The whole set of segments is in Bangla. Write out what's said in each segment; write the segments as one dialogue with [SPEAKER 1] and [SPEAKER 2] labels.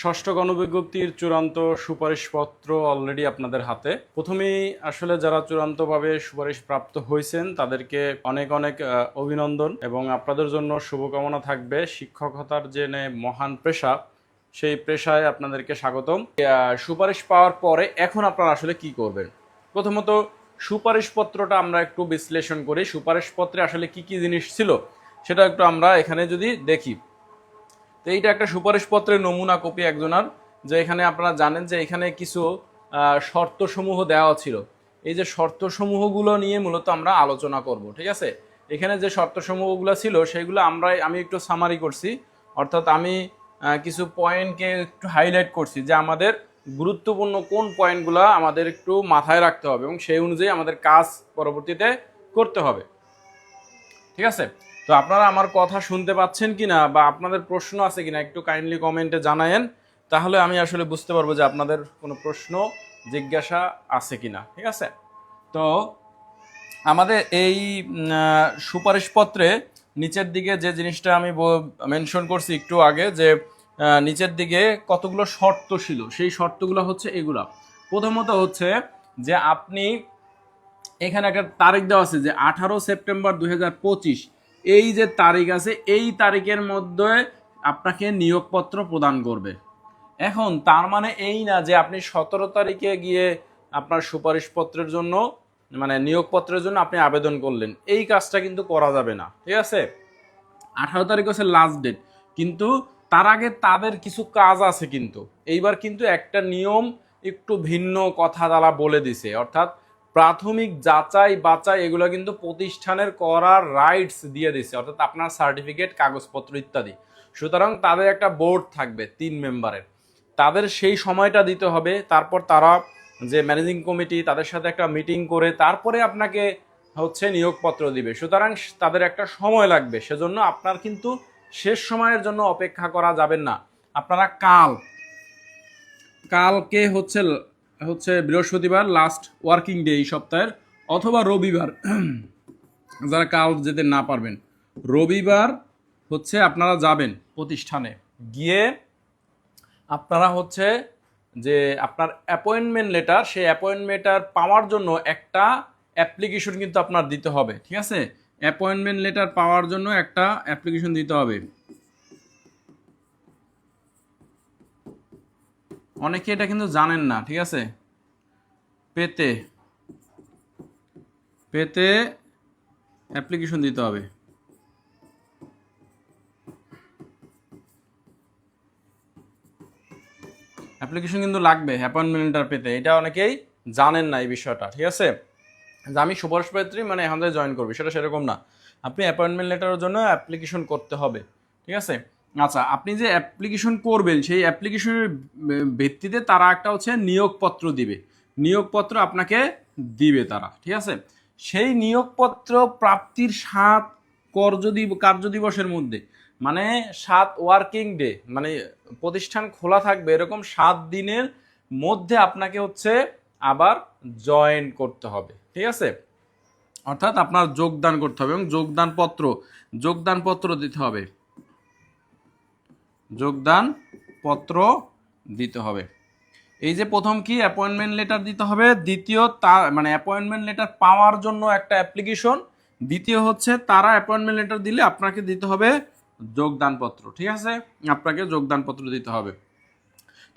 [SPEAKER 1] ষষ্ঠ গণবিজ্ঞপ্তির চূড়ান্ত সুপারিশপত্র অলরেডি আপনাদের হাতে। প্রথমেই আসলে যারা চূড়ান্তভাবে সুপারিশ প্রাপ্ত হয়েছেন, তাদেরকে অনেক অনেক অভিনন্দন এবং আপনাদের জন্য শুভকামনা থাকবে। শিক্ষকতার যে মহান পেশা, সেই পেশায় আপনাদেরকে স্বাগতম। সুপারিশ পাওয়ার পরে এখন আপনারা আসলে কি করবেন? প্রথমত, সুপারিশপত্রটা আমরা একটু বিশ্লেষণ করি। সুপারিশপত্রে আসলে কি কি জিনিস ছিল, সেটা একটু আমরা এখানে যদি দেখি। তো এইটা একটা সুপারিশপত্রের নমুনা কপি একজনার, যে এখানে আপনারা জানেন যে এখানে কিছু শর্তসমূহ দেওয়া ছিল। এই যে শর্তসমূহগুলো নিয়ে মূলত আমরা আলোচনা করব, ঠিক আছে? এখানে যে শর্তসমূহগুলো ছিল, সেগুলো আমরা আমি একটু সামারি করছি। অর্থাৎ আমি কিছু পয়েন্টকে একটু হাইলাইট করছি যে আমাদের গুরুত্বপূর্ণ কোন পয়েন্টগুলো আমাদের একটু মাথায় রাখতে হবে এবং সেই অনুযায়ী আমাদের কাজ পরবর্তীতে করতে হবে। ঠিক আছে? তো আপনারা আমার কথা শুনতে পাচ্ছেন কিনা বা আপনাদের প্রশ্ন আছে কিনা একটু কাইন্ডলি কমেন্টে জানায়েন, তাহলে আমি আসলে বুঝতে পারব যে আপনাদের কোনো প্রশ্ন, জিজ্ঞাসা আছে কিনা, ঠিক আছে? তো আমাদের এই সুপারিশপত্রে নিচের দিকে যে জিনিসটা আমি মেনশন করছি একটু আগে যে নিচের দিকে কতগুলো শর্ত ছিল, সেই শর্তগুলো হচ্ছে এগুলা। প্রথমত হচ্ছে যে আপনি, এখানে একটা তারিখ দেওয়া আছে যে আঠারো সেপ্টেম্বর দু হাজার পঁচিশ এই যে তারিখ আছে, এই তারিখের মধ্যে আপনাকে নিয়োগপত্র প্রদান করবে। এখন তার মানে এই না যে আপনি সতেরো তারিখে গিয়ে আপনার সুপারিশপত্রের জন্য মানে নিয়োগপত্রের জন্য আপনি আবেদন করলেন। এই কাজটা কিন্তু করা যাবে না, ঠিক আছে? আঠারো তারিখ হচ্ছে লাস্ট ডেট কিন্তু তার আগে তাদের কিছু কাজ আছে কিন্তু। এইবার কিন্তু একটা নিয়ম একটু ভিন্ন কথা তারা বলে দিছে, অর্থাৎ প্রাথমিক যাচাই বাচাই এগুলো কিন্তু প্রতিষ্ঠানের করার রাইটস দিয়ে দিছে, অর্থাৎ আপনার সার্টিফিকেট কাগজপত্র ইত্যাদি। সুতরাং তাদের একটা বোর্ড থাকবে তিন মেম্বারের তাদের সেই সময়টা দিতে হবে, তারপর তারা যে ম্যানেজিং কমিটি তাদের সাথে একটা মিটিং করে তারপরে আপনাকে হচ্ছে নিয়োগপত্র দিবে। সুতরাং তাদের একটা সময় লাগবে, সেজন্য আপনার কিন্তু শেষ সময়ের জন্য অপেক্ষা করা যাবেন না। আপনারা কাল, কালকে হচ্ছে হচ্ছে বৃহস্পতিবার লাস্ট ওয়ার্কিং ডে এই সপ্তাহের, অথবা রবিবার। যারা কাল যেতে না পারবেন, রবিবার হচ্ছে আপনারা যাবেন প্রতিষ্ঠানে। গিয়ে আপনারা হচ্ছে যে আপনার অ্যাপয়েন্টমেন্ট লেটার সেই অ্যাপয়েন্টমেন্ট লেটার পাওয়ার জন্য একটা অ্যাপ্লিকেশন কিন্তু আপনার দিতে হবে, ঠিক আছে? অ্যাপয়েন্টমেন্ট লেটার পাওয়ার জন্য একটা অ্যাপ্লিকেশন দিতে হবে। অনেকে এটা কিন্তু জানেন না, ঠিক আছে? পেতে পেতে অ্যাপ্লিকেশন দিতে হবে। অ্যাপ্লিকেশন কিন্তু লাগবে অ্যাপয়েন্টমেন্ট লেটার পেতে। এটা অনেকেই জানেন না এই বিষয়টা, ঠিক আছে? যে আমি সুপারিশপত্রী মানে এখান থেকে জয়েন করবি, সেটা সেরকম না। আপনি অ্যাপয়েন্টমেন্ট লেটারের জন্য অ্যাপ্লিকেশন করতে হবে, ঠিক আছে? আচ্ছা আপনি যে অ্যাপ্লিকেশন করবেন, সেই অ্যাপ্লিকেশনের ভিত্তিতে তারা একটা হচ্ছে নিয়োগপত্র দিবে। নিয়োগপত্র আপনাকে দিবে তারা, ঠিক আছে? সেই নিয়োগপত্র প্রাপ্তির সাত কর্যদি, কার্যদিবসের মধ্যে মানে সাত ওয়ার্কিং ডে মানে প্রতিষ্ঠান খোলা থাকবে এরকম সাত দিনের মধ্যে আপনাকে হচ্ছে আবার জয়েন করতে হবে, ঠিক আছে? অর্থাৎ আপনার যোগদান করতে হবে এবং যোগদান পত্র যোগদান পত্র দিতে হবে। যোগদান পত্র দিতে হবে। এই যে প্রথম কি? অ্যাপয়েন্টমেন্ট লেটার দিতে হবে। দ্বিতীয় তার মানে অ্যাপয়েন্টমেন্ট লেটার পাওয়ার জন্য একটা অ্যাপ্লিকেশন দ্বিতীয় হচ্ছে তারা অ্যাপয়েন্টমেন্ট লেটার দিলে আপনাকে দিতে হবে যোগদান পত্র, ঠিক আছে? আপনাকে যোগদান পত্র দিতে হবে।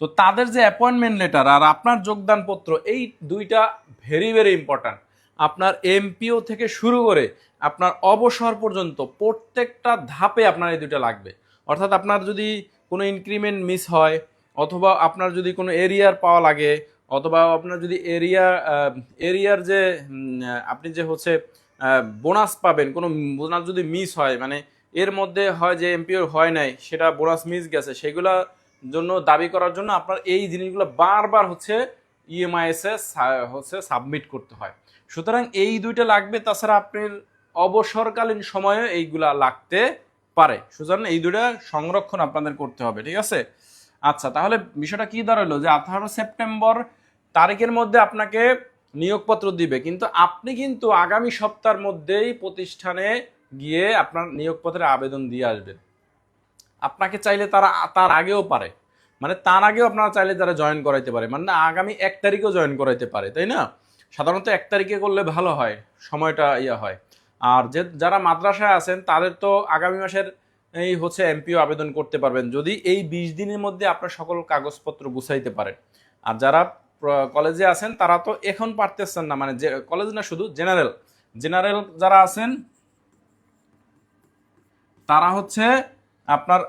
[SPEAKER 1] তো তাদের যে অ্যাপয়েন্টমেন্ট লেটার আর আপনার যোগদান পত্র, এই দুইটা ভেরি ভেরি ইম্পর্ট্যান্ট আপনার এমপিও থেকে শুরু করে আপনার অবসর পর্যন্ত প্রত্যেকটা ধাপে আপনার এই দুইটা লাগবে। অর্থাৎ আপনার যদি কোনো ইনক্রিমেন্ট মিস হয়, অথবা আপনার যদি কোনো এরিয়ার পাওয়া লাগে, অথবা আপনার যদি এরিয়া এরিয়ার যে আপনি যে হচ্ছে বোনাস পাবেন, কোনো বোনাস যদি মিস হয় মানে এর মধ্যে হয় যে এমপিওর হয় নাই, সেটা বোনাস মিস গেছে, সেগুলা জন্য দাবি করার জন্য আপনার এই জিনিসগুলো বারবার হচ্ছে ইএমআইএস হচ্ছে সাবমিট করতে হয়। সুতরাং এই দুইটা লাগবে, তাছাড়া আপনার অবসরকালীন সময়ে এইগুলা লাগতে পারে। সুতরাং এই দুইটা সংরক্ষণ আপনাদের করতে হবে, ঠিক আছে? আচ্ছা তাহলে বিষয়টা কি দাঁড়াল? যে আঠারো সেপ্টেম্বর তারিখের মধ্যে আপনাকে নিয়োগপত্র দিবে, কিন্তু আপনি কিন্তু আগামী সপ্তাহের মধ্যেই প্রতিষ্ঠানে গিয়ে আপনার নিয়োগপত্রের আবেদন দিয়ে আসবেন। আপনাকে চাইলে তারা, তার আগেও পারে। মানে তার আগেও আপনারা চাইলে তারা জয়েন করাইতে পারে। মানে আগামী এক তারিখেও জয়েন করাইতে পারে, তাই না? সাধারণত এক তারিখে করলে ভালো হয়, সময়টা ইয়া হয়। আর যে যারা মাদ্রাসায় আছেন, তাদের তো আগামী মাসের এই হচ্ছে এমপিও আবেদন করতে পারবেন। যদি এই বিশ দিনের মধ্যে আপনার সকল কাগজপত্র গুছাইতে পারেন। আর যারা কলেজে আছেন, তারা তো এখন পারতেছেন না। মানে যে, কলেজ না শুধু, জেনারেল। জেনারেল যারা আছেন, তারা হচ্ছে আপনার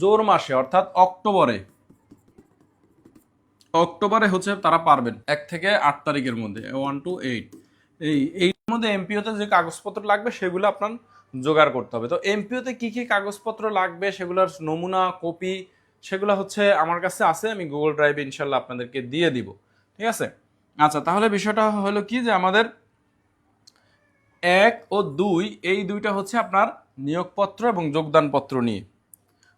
[SPEAKER 1] জোর মাসে, অর্থাৎ অক্টোবরে। অক্টোবরে হচ্ছে তারা পারবেন, এক থেকে আট তারিখের মধ্যে ওয়ান টু এইট এই এই মধ্যে এমপিওতে যে কাগজপত্র লাগবে, সেগুলো আপনার জোগাড় করতে হবে। তো এমপিওতে কি কি কাগজপত্র লাগবে, সেগুলোর নমুনা, কপি, সেগুলো হচ্ছে আমার কাছে আছে, আমি গুগল ড্রাইভে ইনশাল্লাহ আপনাদেরকে দিয়ে দিব। ঠিক আছে? আচ্ছা তাহলে বিষয়টা হলো কি যে আমাদের এক ও দুই, এই দুইটা হচ্ছে আপনার নিয়োগপত্র এবং যোগদানপত্র নিয়ে।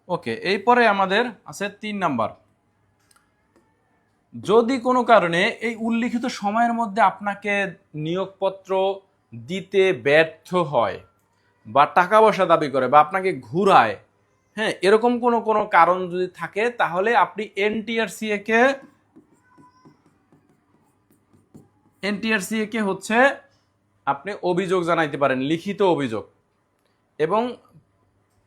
[SPEAKER 1] ওকে এরপরে আমাদের আছে তিন নাম্বার। যদি কোনো কারণে এই উল্লিখিত সময়ের মধ্যে আপনাকে নিয়োগপত্র দিতে ব্যর্থ হয় বা টাকা পয়সা দাবি করে বা আপনাকে ঘুরায় হ্যাঁ এরকম কোনো কোনো কারণ যদি থাকে, তাহলে আপনি এনটিআরসিএ কে এনটিআরসিএ কে হচ্ছে আপনি অভিযোগ জানাইতে পারেন, লিখিত অভিযোগ। এবং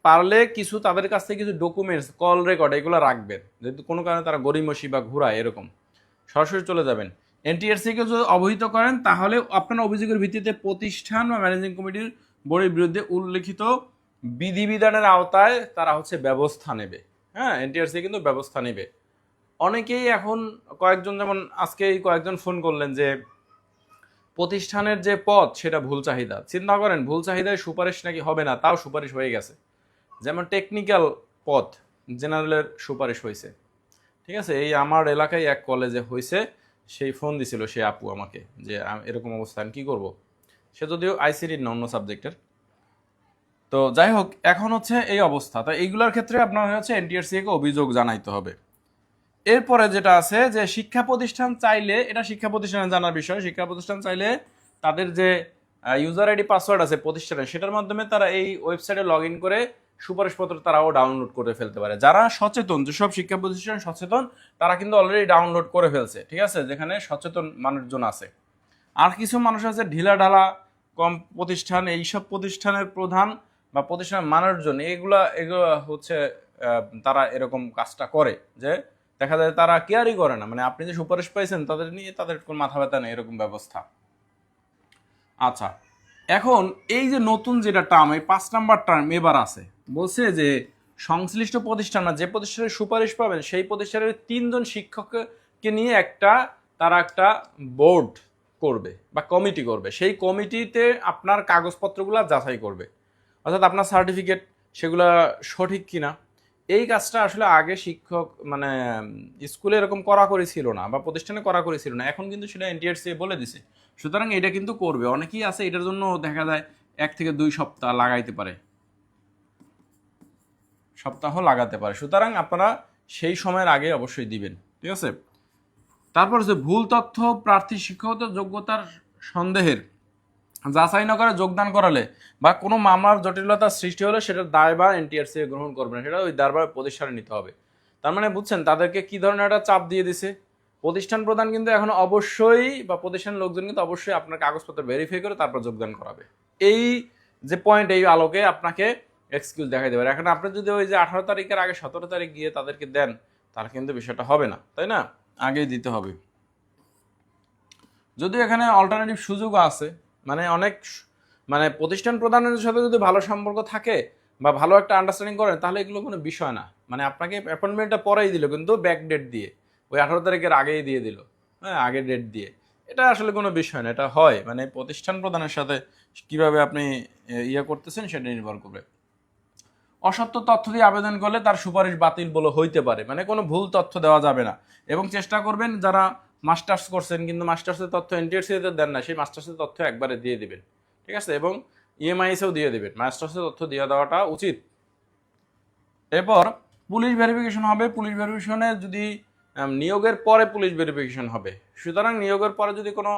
[SPEAKER 1] পারলে কিছু তাদের কাছ থেকে কিছু ডকুমেন্টস কল রেকর্ড এগুলো রাখবেন। যেহেতু কোনো কারণে তারা গরিমসি বা ঘুরায় এরকম, সরাসরি চলে যাবেন। এনটিআরসিকে যদি অবহিত করেন, তাহলে আপনার অভিযোগের ভিত্তিতে প্রতিষ্ঠান বা ম্যানেজিং কমিটির বোর্ডের বিরুদ্ধে উল্লেখিত বিধিবিধানের আওতায় তারা হচ্ছে ব্যবস্থা নেবে। হ্যাঁ এনটিআরসি কিন্তু ব্যবস্থা নেবে। অনেকেই এখন কয়েকজন যেমন আজকেই কয়েকজন ফোন করলেন যে, প্রতিষ্ঠানের যে পথ সেটা ভুল চাহিদা। চিন্তা করেন, ভুল চাহিদায় সুপারিশ নাকি হবে না, তাও সুপারিশ হয়ে গেছে। যেমন টেকনিক্যাল পদ জেনারেলের সুপারিশ হয়েছে। ঠিক আছে? এই আমার এলাকায় এক কলেজে হয়েছে, সেই ফোন দিছিল, সে আপু আমাকে, যে এরকম অবস্থা, আমি কী করব? সে যদিও আইসিডির না অন্য সাবজেক্টের তো যাই হোক, এখন হচ্ছে এই অবস্থা। তো এইগুলোর ক্ষেত্রে আপনার হচ্ছে এনটিআরসি কে অভিযোগ জানাইতে হবে। এরপরে যেটা আছে যে শিক্ষা প্রতিষ্ঠান চাইলে, এটা শিক্ষা প্রতিষ্ঠানে জানার বিষয়, শিক্ষা প্রতিষ্ঠান চাইলে তাদের যে ইউজার আইডি পাসওয়ার্ড আছে প্রতিষ্ঠানে, সেটার মাধ্যমে তারা এই ওয়েবসাইটে লগ ইন করে সুপারিশপত্র তারাও ডাউনলোড করে ফেলতে পারে। যারা সচেতন, যেসব শিক্ষা প্রতিষ্ঠান সচেতন, তারা কিন্তু অলরেডি ডাউনলোড করে ফেলছে, ঠিক আছে? যেখানে সচেতন মানুষজন আছে। আর কিছু মানুষ আছে ঢিলা ঢালা কম প্রতিষ্ঠান, এইসব প্রতিষ্ঠানের প্রধান বা প্রতিষ্ঠানের মানুষজন, এগুলা, এগুলো হচ্ছে তারা এরকম কাজটা করে যে দেখা যায় তারা কেয়ারই করে না। মানে আপনি যে সুপারিশ পাইছেন, তাদের নিয়ে তাদের কোনো মাথা ব্যথা নেই, এরকম ব্যবস্থা। আচ্ছা এখন এই যে নতুন যেটা টার্ম এই পাঁচ নাম্বার টার্ম এবার আছে। বলছে যে সংশ্লিষ্ট প্রতিষ্ঠান যে প্রতিষ্ঠানের সুপারিশ পাবেন, সেই প্রতিষ্ঠানের তিনজন শিক্ষককে নিয়ে একটা, তারা একটা বোর্ড করবে বা কমিটি করবে। সেই কমিটিতে আপনার কাগজপত্রগুলো যাচাই করবে। অর্থাৎ আপনার সার্টিফিকেট সেগুলা সঠিক কিনা। এই কাজটা আসলে আগে শিক্ষক মানে স্কুলে এরকম কড়াকড়ি ছিল না বা প্রতিষ্ঠানে কড়াকড়ি ছিল না। এখন কিন্তু সেটা এনটিআরসি বলে দিছে। সুতরাং এটা কিন্তু করবে। অনেকেই আছে এটার জন্য দেখা যায় এক থেকে দুই সপ্তাহ লাগাইতে পারে। সপ্তাহ লাগাতে পারে। সুতরাং আপনারা সেই সময়ের আগে অবশ্যই দিবেন। ঠিক আছে? তারপর যে ভুল তথ্য, প্রার্থী শিক্ষাগত যোগ্যতার সন্দেহের যাচাই না করে যোগদান করালে বা কোনো মামলার জটিলতার সৃষ্টি হলে সেটার দায়ভার এনটিআরসি গ্রহণ করবে না। সেটা ওই দায়ভার প্রতিষ্ঠানে নিতে হবে। তার মানে বুঝছেন, তাদেরকে কি ধরনের একটা চাপ দিয়ে দিছে? প্রতিষ্ঠান প্রধান কিন্তু এখন অবশ্যই বা প্রতিষ্ঠান লোকজন কিন্তু অবশ্যই আপনার কাগজপত্র ভেরিফাই করে তারপর যোগদান করাবে। এই যে পয়েন্ট এই আলোকে আপনাকে এক্সকিউজ দেখাই দেবে। এখন আপনি যদি ওই যে আঠারো তারিখের আগে সতেরো তারিখ গিয়ে তাদেরকে দেন, তাহলে কিন্তু বিষয়টা হবে না, তাই না? আগেই দিতে হবে। যদিও এখানে অল্টারনেটিভ সুযোগও আছে মানে অনেক মানে প্রতিষ্ঠান প্রধানের সাথে যদি ভালো সম্পর্ক থাকে বা ভালো একটা আন্ডারস্ট্যান্ডিং করেন, তাহলে এগুলো কোনো বিষয় না। মানে আপনাকে অ্যাপয়েন্টমেন্টটা পরেই দিল, কিন্তু ব্যাক ডেট দিয়ে, ওই আঠারো তারিখের আগেই দিয়ে দিল হ্যাঁ আগে ডেট দিয়ে। এটা আসলে কোনো বিষয় না, এটা হয়। মানে প্রতিষ্ঠান প্রধানের সাথে কীভাবে আপনি ইয়ে করতেছেন সেটা নির্ভর করবে অসত্য তথ্য দিয়ে আবেদন করলে তার সুপারিশ বাতিল বলে হইতে পারে। মানে কোনো ভুল তথ্য দেওয়া যাবে না। এবং চেষ্টা করবেন যারা মাস্টার্স করছেন কিন্তু মাস্টার্সের তথ্য এনটিএসিতে দেন না, সেই মাস্টার্সের তথ্য একবারে দিয়ে দিবেন। ঠিক আছে? এবং ইএমআইসেও দিয়ে দিবেন। মাস্টার্সের তথ্য দিয়ে দেওয়াটা উচিত। এরপর পুলিশ ভেরিফিকেশন হবে। পুলিশ ভেরিফিকেশনে যদি নিয়োগের পরে পুলিশ ভেরিফিকেশন হবে। সুতরাং নিয়োগের পরে যদি কোনো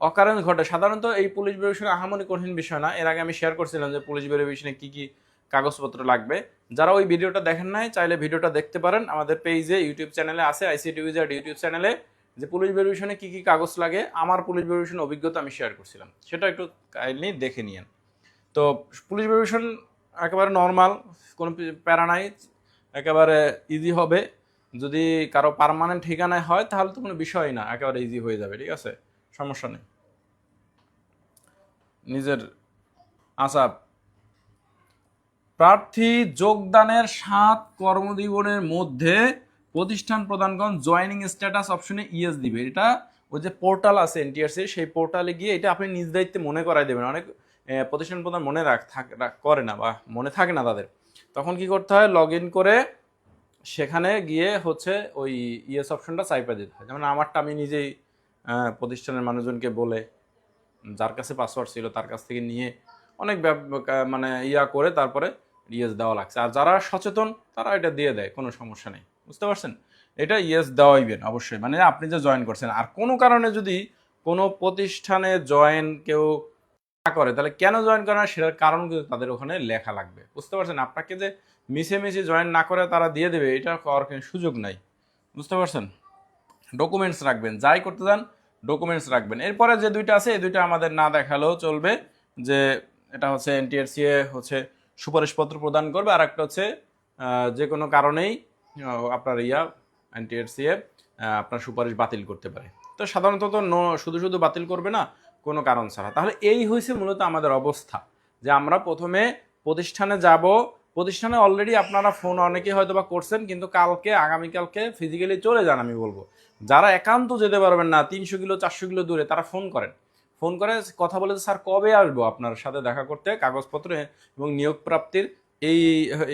[SPEAKER 1] অকারেন্স ঘটে, সাধারণত এই পুলিশ ভেরিফিকেশন আহামনি কঠিন বিষয় না। এর আগে আমি শেয়ার করছিলাম যে পুলিশ ভেরিফিকেশনে কী কী কাগজপত্র লাগবে। যারা ওই ভিডিওটা দেখেন নাই, চাইলে ভিডিওটা দেখতে পারেন। আমাদের পেজে ইউটিউব চ্যানেলে আছে আইসিটি উইজার্ড ইউটিউব চ্যানেলে যে পুলিশ ভেরিফিকেশনে কী কী কাগজ লাগে, আমার পুলিশ ভেরিফিকেশন অভিজ্ঞতা আমি শেয়ার করছিলাম। সেটা একটু কাইন্ডলি দেখে নিয়েন। তো পুলিশ ভেরিফিকেশন একেবারে নর্মাল কোনো প্যারা নাই, একেবারে ইজি হবে। যদি কারও পারমানেন্ট ঠিকানায় হয়, তাহলে তো কোনো বিষয় না, একেবারে ইজি হয়ে যাবে, ঠিক আছে? সমস্যা নেই। নিজের আশা প্রার্থী যোগদানের সাত কর্মজীবনের মধ্যে প্রতিষ্ঠান প্রদানগণ জয়েনিং স্ট্যাটাস অপশনে ইএস দিবে। এটা ওই যে পোর্টাল আছে এনটিআরসি, সেই পোর্টালে গিয়ে এটা আপনি নিজ দায়িত্বে মনে করাই দেবেন। অনেক প্রতিষ্ঠান প্রদান মনে রাখ করে না বা মনে থাকে না তাদের। তখন কি করতে হয়? লগ ইন করে সেখানে গিয়ে হচ্ছে ওই ইএস অপশনটা চাইপা দিতে হয়। যেমন আমারটা আমি নিজেই প্রতিষ্ঠানের মানুষজনকে বলে, যার কাছে পাসওয়ার্ড ছিল তার কাছ থেকে নিয়ে অনেক মানে ইয়া করে তারপরে ইয়েস দেওয়া লাগছে। আর যারা সচেতন, তারা এটা দিয়ে দেয়, কোনো সমস্যা নেই। বুঝতে পারছেন? এটা ইয়েস দেওয়াইবেন, অবশ্যই। মানে আপনি যে জয়েন করছেন, আর কোনো কারণে যদি কোনো প্রতিষ্ঠানে জয়েন কেউ না করে, তাহলে কেন জয়েন করে না? সেটার কারণ কিন্তু তাদের ওখানে লেখা লাগবে। বুঝতে পারছেন? আপনাকে যে মিশে মিশে জয়েন না করে তারা দিয়ে দেবে, এটা করার কোনো সুযোগ নাই। বুঝতে পারছেন? ডকুমেন্টস রাখবেন, যাই করতে চান, ডকুমেন্টস রাখবেন। এরপরে যে দুইটা আছে, এই দুইটা আমাদের না দেখালেও চলবে। যে এটা হচ্ছে এনটিআরসিএ, হচ্ছে সুপারিশপত্র প্রদান করবে। আর একটা হচ্ছে যে কোনো কারণেই আপনার ইয়া এনটিআরসিএ আপনার সুপারিশ বাতিল করতে পারে। তো সাধারণত নো, শুধু শুধু বাতিল করবে না, কোনো কারণ ছাড়া। তাহলে এই হয়েছে মূলত আমাদের অবস্থা, যে আমরা প্রথমে প্রতিষ্ঠানে যাব। প্রতিষ্ঠানে অলরেডি আপনারা ফোন অনেকে হয়তো বা করছেন, কিন্তু কালকে, আগামীকালকে ফিজিক্যালি চলে যান আমি বলব। যারা একান্ত যেতে পারবেন না, তিনশো কিলো, চারশো কিলো দূরে, তারা ফোন করেন। ফোন করে, কথা বলে স্যার, কবে আসব আপনার সাথে দেখা করতে? কাগজপত্র এবং নিয়োগ প্রাপ্তির এই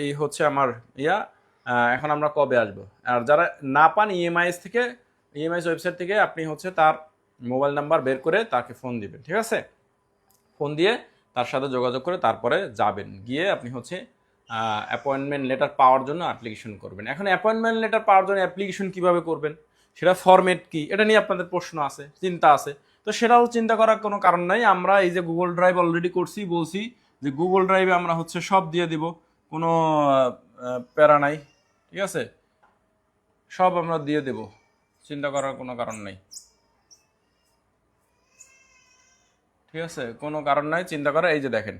[SPEAKER 1] এই হচ্ছে আমার ইয়া এখন আমরা কবে আসব? আর যারা না পান ইএমআইএস থেকে ইএমআইএস ওয়েবসাইট থেকে, আপনি হচ্ছে তার মোবাইল নাম্বার বের করে তাকে ফোন দিবেন, ঠিক আছে? ফোন দিয়ে তার সাথে যোগাযোগ করে তারপরে যাবেন। গিয়ে আপনি হচ্ছে অ্যাপয়েন্টমেন্ট লেটার পাওয়ার জন্য অ্যাপ্লিকেশন করবেন। এখন অ্যাপয়েন্টমেন্ট লেটার পাওয়ার জন্য অ্যাপ্লিকেশন কীভাবে করবেন? সেটা ফরম্যাট কি? এটা নিয়ে আপনাদের প্রশ্ন আছে, চিন্তা আছে। তো সেটাও চিন্তা করার কোনো কারণ নাই। আমরা এই যে গুগল ড্রাইভ অলরেডি করছি, বলছি যে গুগল ড্রাইভে আমরা হচ্ছে সব দিয়ে দিব, কোনো প্যারা নাই, ঠিক আছে? সব আমরা দিয়ে দেব, চিন্তা করার কোনো কারণ নাই। ঠিক আছে? কোনো কারণ নাই, চিন্তা করা এই যে দেখেন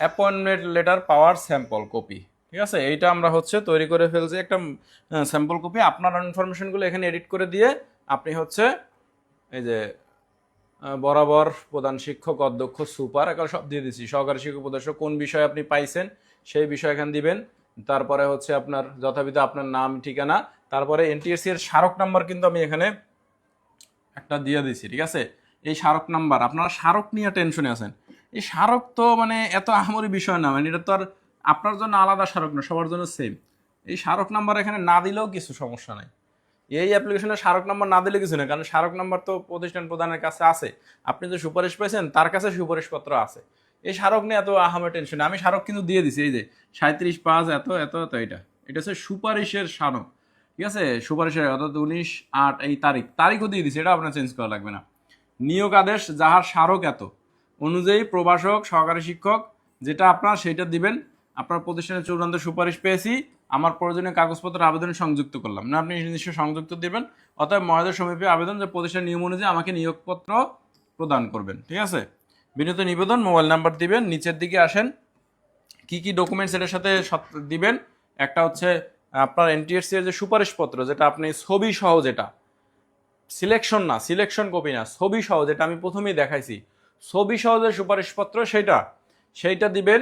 [SPEAKER 1] অ্যাপয়েন্টমেন্ট লেটার পাওয়ার স্যাম্পল কপি ঠিক আছে? এইটা আমরা হচ্ছে তৈরি করে ফেলছি একটা স্যাম্পল কপি আপনার ইনফরমেশনগুলো এখানে এডিট করে দিয়ে আপনি হচ্ছে এই যে বরাবর প্রধান শিক্ষক, অধ্যক্ষ, সুপার এখন সব দিয়ে দিচ্ছি সহকারী শিক্ষক প্রদর্শক কোন বিষয়ে আপনি পাইছেন সেই বিষয় এখানে দিবেন। তারপরে হচ্ছে আপনার যথাবিধ আপনার নাম, ঠিকানা। তারপরে এনটিএসসি এর স্মারক নাম্বার কিন্তু আমি এখানে একটা দিয়ে দিছি, ঠিক আছে? এই স্মারক নাম্বার, আপনারা স্মারক নিয়ে টেনশনে আছেন। এই স্মারক তো মানে এত আহামরি বিষয় না মানে এটা তো আর আপনার জন্য আলাদা স্মারক না, সবার জন্য সেম এই স্মারক নাম্বার এখানে না দিলেও কিছু সমস্যা নাই। এই অ্যাপ্লিকেশনে স্মারক নাম্বার না দিলে কিছু না, কারণ স্মারক নাম্বার তো প্রতিষ্ঠান প্রধানের কাছে আছে। আপনি যে সুপারিশ পেয়েছেন, তার কাছে সুপারিশপত্র আছে। এই স্মারক নিয়ে এত আহামে টেনশন আমি স্মারক কিন্তু দিয়ে দিছি, এই যে সাঁত্রিশ পাঁচ, এত এত এত, এটা। এটা হচ্ছে সুপারিশের স্মারক ঠিক আছে? সুপারিশের, অর্থাৎ উনিশ আট এই তারিখ, তারিখও দিয়ে দিছি, এটা আপনার চেঞ্জ করা লাগবে না। নিয়োগ আদেশ, যাহার স্মারক এত, অনুযায়ী প্রভাষক, সহকারী শিক্ষক, যেটা আপনার, সেটা দিবেন। আপনার প্রতিষ্ঠানের চূড়ান্ত সুপারিশ পেয়েছি আমার প্রয়োজনীয় কাগজপত্র আবেদন সংযুক্ত করলাম। না, আপনি নিশ্চয় সংযুক্ত দেবেন, অতএব মহাদের সমীপে আবেদন যে প্রতিষ্ঠান নিয়ম অনুযায়ী আমাকে নিয়োগপত্র প্রদান করবেন, ঠিক আছে? বিনীত নিবেদন, মোবাইল নাম্বার দিবেন, নিচের দিকে আসেন। কি কি ডকুমেন্টস এটার সাথে দিবেন? একটা হচ্ছে আপনার এনটিএসসি এর যে সুপারিশপত্র, যেটা আপনি ছবি সহ যেটা সিলেকশন না সিলেকশন কপি না, ছবি সহ যেটা আমি প্রথমেই দেখাইছি। ছবি সহ যে সুপারিশপত্র, সেটা, সেইটা দিবেন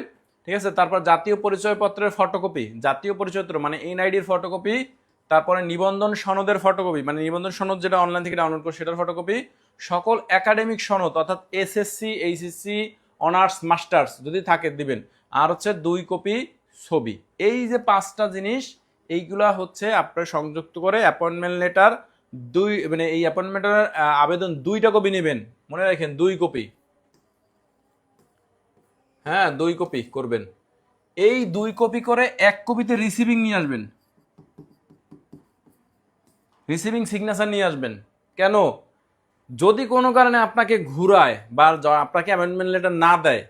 [SPEAKER 1] ঠিক আছে? তারপর জাতীয় পরিচয়পত্রের ফটোকপি জাতীয় পরিচয়পত্র মানে এনআইডির ফটোকপি তারপরে নিবন্ধন সনদের ফটোকপি মানে নিবন্ধন সনদ যেটা অনলাইন থেকে ডাউনলোড করে সেটার ফটোকপি সকল একাডেমিক সনদ, অর্থাৎ এসএসসি এইচএসসি অনার্স মাস্টার্স যদি থাকে দিবেন, আর হচ্ছে দুই কপি ছবি। এই যে পাঁচটা জিনিস, এইগুলা হচ্ছে আপনার সংযুক্ত করে অ্যাপয়েন্টমেন্ট লেটার দুই মানে এই অ্যাপয়েন্টমেন্টের আবেদন দুইটা কপি নেবেন। মনে রাখেন, দুই কপি হ্যাঁ দুই কপি করবেন। এই দুই কপি করে এক কপিতে রিসিভিং নিয়ে আসবেন। রিসিভিং সিগনেচার নিয়ে আসবেন। কেন? যদি কোনো কারণে আপনাকে ঘুরায় বা আপনাকে অ্যাপয়েন্টমেন্ট লেটার না দেয়,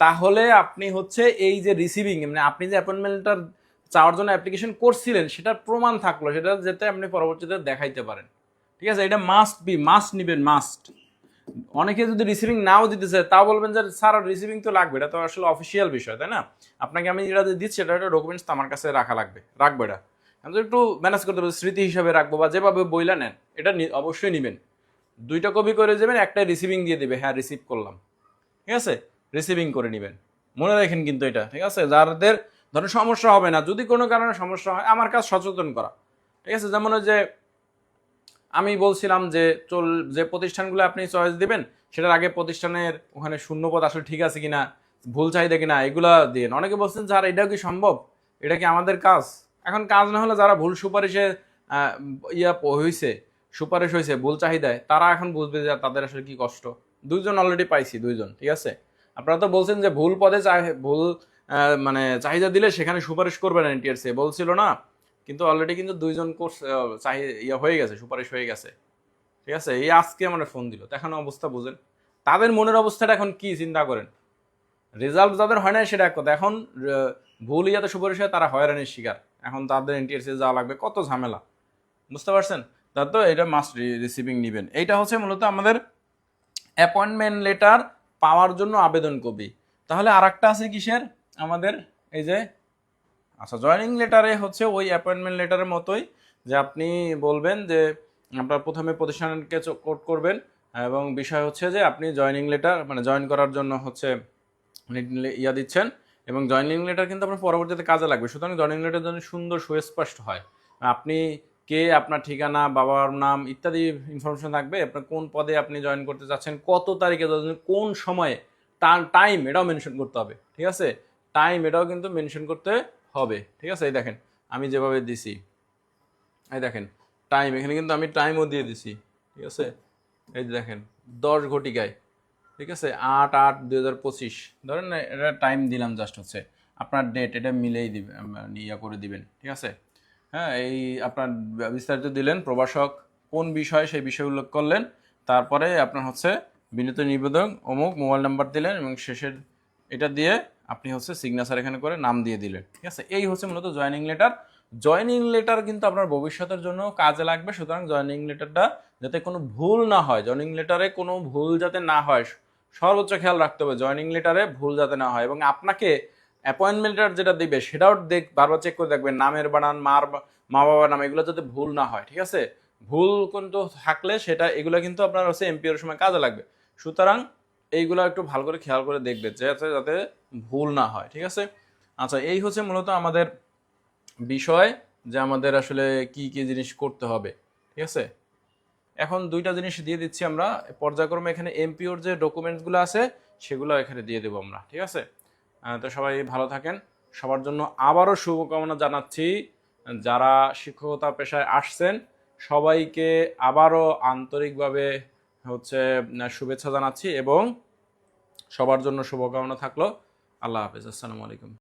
[SPEAKER 2] তাহলে আপনি হচ্ছে এই যে রিসিভিং মানে আপনি যে অ্যাপয়েন্টমেন্টটা চাওয়ার জন্য অ্যাপ্লিকেশন করছিলেন, সেটার প্রমাণ থাকল, সেটা যেতে আপনি পরবর্তীতে দেখাইতে পারেন। ঠিক আছে? এটা মাস্ট বি মাস্ট নিবেন মাস্ট অনেকে যদি রিসিভিং নাও দিতে চায় তাও বলবেন যে, স্যার রিসিভিং তো লাগবে, এটা তো আসলে অফিসিয়াল বিষয়, তাই না? আপনাকে আমি যেটা দিচ্ছি, এটা একটা ডকুমেন্টস তো আমার কাছে রাখা লাগবে, রাখবে এটা। আমি তো একটু ম্যানেজ করতে পারব, স্মৃতি হিসাবে রাখব বা যেভাবে বইলা নেন, এটা অবশ্যই নেবেন। দুইটা কপি করে দেবেন, একটা রিসিভিং দিয়ে দেবে হ্যাঁ রিসিভ করলাম। ঠিক আছে? রিসিভিং করে নেবেন। মনে রাখেন কিন্তু এটা, ঠিক আছে? যাদের, ধরুন সমস্যা হবে না, যদি কোনো কারণে সমস্যা হয়, আমার কাজ সচেতন করা। ঠিক আছে? যেমন যে আমি বলছিলাম যে চল, যে প্রতিষ্ঠানগুলো আপনি চয়েস দিবেন, সেটার আগে প্রতিষ্ঠানের ওখানে শূন্যপদ আসলে ঠিক আছে কিনা, ভুল চাহিদা কিনা, এগুলা দিন অনেকে বলছেন স্যার এটাও কি সম্ভব? এটা কি আমাদের কাজ? এখন কাজ না হলে যারা ভুল সুপারিশে ইয়া হয়েছে সুপারিশ হয়েছে ভুল চাহিদায়, তারা এখন বুঝবে যে তাদের আসলে কি কষ্ট। দুইজন অলরেডি পাইছি, দুইজন, ঠিক আছে? আপনারা তো বলছেন যে ভুল পদে ভুল মানে চাহিদা দিলে সেখানে সুপারিশ করবেন এনটিআরসি বলছিল না কিন্তু অলরেডি কিন্তু দুইজন কোর্স চাহি ইয়ে হয়ে গেছে, সুপারিশ হয়ে গেছে। ঠিক আছে? এই আজকে আমার ফোন দিল। এখন অবস্থা বুঝেন। তাদের মনের অবস্থাটা এখন কি চিন্তা করেন? রেজাল্ট যাদের হয় না সেটা এক কথা। এখন ভুল ইয়াতে সুপারিশ হয়, তারা হয়রানির শিকার। এখন তাদের এনটিএসসি যাওয়া লাগবে, কত ঝামেলা। বুঝতে পারছেন? তার তো এটা মাস্ট রিসিভিং নেবেন। এইটা হচ্ছে মূলত আমাদের অ্যাপয়েন্টমেন্ট লেটার পাওয়ার জন্য আবেদন কপি। তাহলে আর আছে কিসের? আমাদের এই যে আচ্ছা জয়েনিং লেটারে হচ্ছে ওই অ্যাপয়েন্টমেন্ট লেটারের মতোই যে আপনি বলবেন যে আপনার প্রথমে প্রতিষ্ঠানকে কোড করবেন এবং বিষয় হচ্ছে যে আপনি জয়েনিং লেটার মানে জয়েন করার জন্য হচ্ছে ইয়া দিচ্ছেন এবং জয়েনিং লেটার কিন্তু আপনার পরবর্তীতে কাজে লাগবে। সুতরাং জয়েনিং লেটার যেন সুন্দর সুস্পষ্ট হয়। আপনি কে, আপনার ঠিকানা, বাবার নাম ইত্যাদি ইনফরমেশন থাকবে। আপনার কোন পদে আপনি জয়েন করতে চাচ্ছেন, কত তারিখে, কোন সময়ে টাইম এটাও মেনশন করতে হবে। ঠিক আছে? টাইম এটাও কিন্তু মেনশন করতে হবে, ঠিক আছে? এই দেখেন, আমি যেভাবে দিছি, এই দেখেন টাইম এখানে কিন্তু আমি টাইমও দিয়ে দিছি, ঠিক আছে? এই যে দেখেন, দশ ঘটিকায়, ঠিক আছে? আট আট দুই হাজার পঁচিশ, ধরেন এটা টাইম দিলাম জাস্ট হচ্ছে, আপনার ডেট এটা মিলেই দিবেন ইয়া করে দিবেন, ঠিক আছে? হ্যাঁ এই আপনার বিস্তারিত দিলেন প্রবাসক কোন বিষয় সেই বিষয় উল্লেখ করলেন, তারপরে আপনার হচ্ছে বিনীত নিবেদন, অমুক মোবাইল নাম্বার দিলেন, এবং শেষের এটা দিয়ে আপনি হচ্ছে সিগনেচার এখানে করে নাম দিয়ে দিলেন, ঠিক আছে? এই হচ্ছে মূলত জয়েনিং লেটার জয়েনিং লেটার কিন্তু আপনার ভবিষ্যতের জন্য কাজে লাগবে, সুতরাং জয়েনিং লেটারটা যাতে কোনো ভুল না হয় জয়েনিং লেটারে কোনো ভুল যাতে না হয়, সর্বোচ্চ খেয়াল রাখতে হবে জয়েনিং লেটারে ভুল যাতে না হয় এবং আপনাকে অ্যাপয়েন্টমেন্ট লেটার যেটা দিবে, সেটাও দেখ, বারবার চেক করে দেখবেন, নামের বানান, মার মা বাবার নাম, এগুলো যাতে ভুল না হয়, ঠিক আছে? ভুল কিন্তু থাকলে সেটা, এগুলো কিন্তু আপনার হচ্ছে এমপিওর সময় কাজে লাগবে। সুতরাং এইগুলো একটু ভালো করে খেয়াল করে দেখবে, যাতে যাতে ভুল না হয়, ঠিক আছে? আচ্ছা এই হচ্ছে মূলত আমাদের বিষয় যে আমাদের আসলে কি কি জিনিস করতে হবে, ঠিক আছে? এখন দুইটা জিনিস দিয়ে দিচ্ছি আমরা। পর্যায়ক্রমে এখানে এমপিওর যে ডকুমেন্টসগুলো আছে, সেগুলো এখানে দিয়ে দেবো আমরা, ঠিক আছে? তো সবাই ভালো থাকেন। সবার জন্য আবারও শুভকামনা জানাচ্ছি। যারা শিক্ষকতা পেশায় আসছেন, সবাইকে আবারও আন্তরিকভাবে হচ্ছে শুভেচ্ছা জানাচ্ছি এবং সবার জন্য শুভকামনা থাকল। আল্লাহ হাফেজ। আসসালামু আলাইকুম।